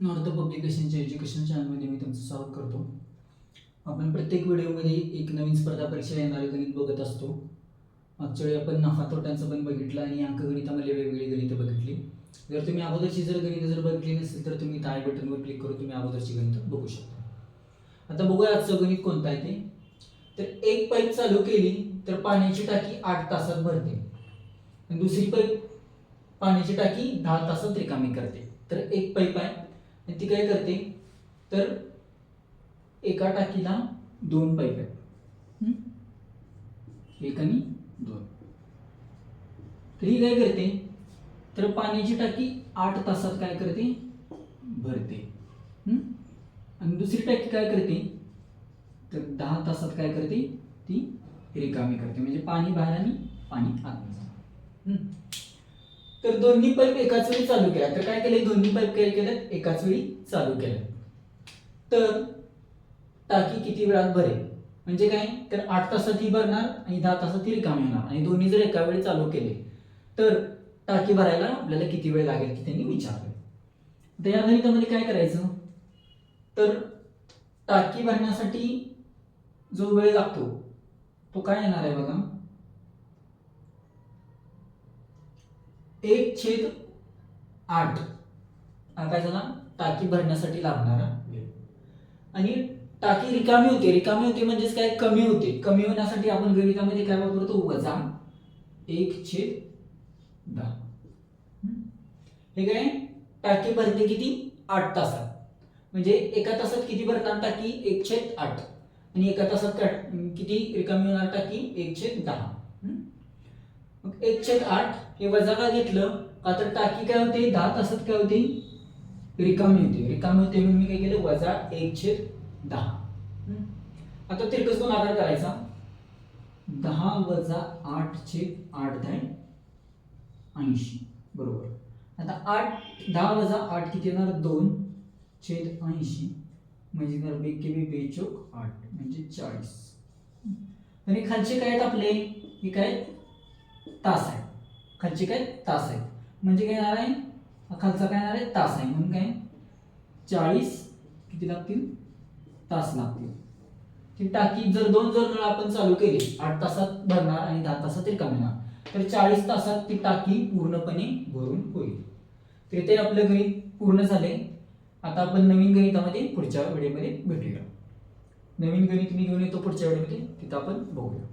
North पब्लिकेशनच्या education चॅनलमध्ये मी तुमचं स्वागत करतो. आपण प्रत्येक व्हिडिओमध्ये एक नवीन स्पर्धा परीक्षा येणारे गणित बघत असतो. मागच्या वेळी आपण नफा तोट्यांचं पण बघितलं आणि अंकगणितामध्ये म्हणजे वेगवेगळी गणितं बघितली. जर तुम्ही अगोदरची जर गणितं जर बघितली नसेल तर तुम्ही ताय बटनवर क्लिक करून तुम्ही अगोदरची गणितं बघू शकता. आता बघूया आजचं गणित कोणतं आहे ते. तर एक पाईप चालू केली तर पाण्याची टाकी आठ तासात भरते. दुसरी पाईप पाण्याची टाकी दहा तासात रिकामी करते. तर एक पाईप आहे ती काय करते? तर एका टाकीला दोन पाईप आहेत एक आणि दोन. तर ही काय करते? तर पाण्याची टाकी आठ तासात काय करते? भरते. आणि दुसरी टाकी काय करते? तर दहा तासात काय करते? ती रिकामी करते. म्हणजे पाणी बाहेर आणि पाणी आत तर दोन्ही पाईप एकाच वेळी चालू केल्या तर काय केलं दोन्ही पाईप काय केलं एकाच वेळी चालू केलं. तर टाकी किती वेळात भरेल? म्हणजे काय? तर आठ तासात ही भरणार आणि दहा तासात ही रिकामी होणार. आणि दोन्ही जर एका वेळी चालू केले तर टाकी भरायला आपल्याला किती वेळ लागेल की त्यांनी विचारलं? तर या गणितामध्ये काय करायचं? तर टाकी भरण्यासाठी जो वेळ लागतो तो काय येणार आहे बघा? एक छेद आठ. हा काय झाला? टाकी भरण्यासाठी लागणारा वेळ आणि टाकी रिकामी होते. रिकामी होते म्हणजेच काय? कमी होते. कमी होण्यासाठी आपण गणितामध्ये काय वापरतो? वजा. एक छेद दहा? हे काय? टाकी भरते किती? आठ तासात. म्हणजे एका तासात किती भरणार टाकी? एक छेद आठ. आणि एका तासात किती? रिकामी होणार टाकी? एक छेद दहा? मग एक छेद आठ. हे वजा का घेतलं? का तर टाकी काय होते? दहा तासात काय होती? रिकामी होते. रिकामी होते म्हणून मी काय केलं? वजा एक छेद दहा. आता तिरकस आकार करायचा? दहा वजा आठ छेद आठ दहा ऐंशी. बरोबर. आता आठ दहा वजा आठ किती येणार? दोन. छेद ऐंशी. म्हणजे येणार बे बी बेचोक आठ. म्हणजे चाळीस. आणि खालचे काय आहेत आपले? हे काय? तास आहे. खालचे काय? तास आहेत म्हणजे काय येणार आहे? खालचा काय येणार आहे? तास आहे. म्हणून काय? चाळीस किती लागतील? तास लागतील. ती टाकी जर दोन जर नळ आपण चालू केली आठ तासात भरणार आणि दहा तासात रिकामी होणार. तर चाळीस तासात ती टाकी पूर्णपणे भरून होईल. तर ते आपलं गणित पूर्ण झाले. आता आपण नवीन गणितामध्ये पुढच्या वेळेमध्ये भेटूया. नवीन गणित मी घेऊन येतो पुढच्या वेळेमध्ये. तिथं आपण बघूया.